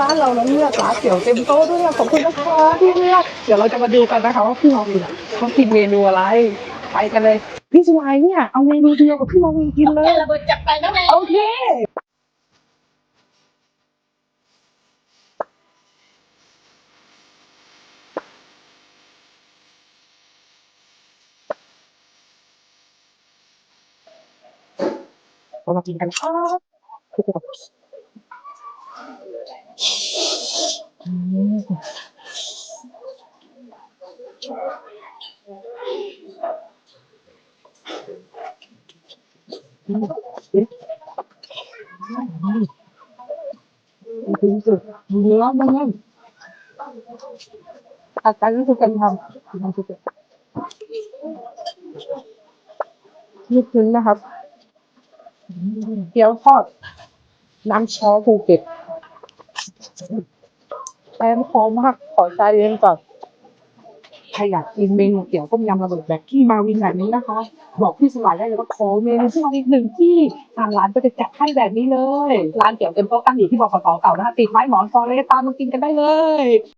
ร้านเราแล้วเนี่ยร้านเตี๋ยวเต็มโต๊ะด้วยอะขอบคุณนะคะที่เลือกเดี๋ยวเราจะมาดูกันนะคะว่าพี่มองเนี่ยเขากินเมนูอะไร ไปกันเลย พี่สวายเนี่ยเอาเมนูเดียวกับพี่มองกินเลยระเบิดจับไปน้องแม่โอเคเรามากินกันครับ ทุกคนอืมอืมอืมสุดเนื้อมันอาการนี้คือการทำทำสุดนี่คือนะครับเกี๊ยวทอดน้ำช้อภูเก็ต แป้งหอมมากขอใจเย็นก่อนใครอยากกินเมนูเตี๋ยวต้มยำระเบิดแบบที่มาวินแบบนี้นะคะ บอกพี่สมัยได้เลยว่าขอเมนูที่มาอีกหนึ่งที่ทางร้านก็จะจัดให้แบบนี้เลย ร้านเกี๋ยวเอ็มโต๊ะตั้งอยู่ที่บขสเก่านะคะติดไม้หมอนซอเลยตามมากินกันได้เลย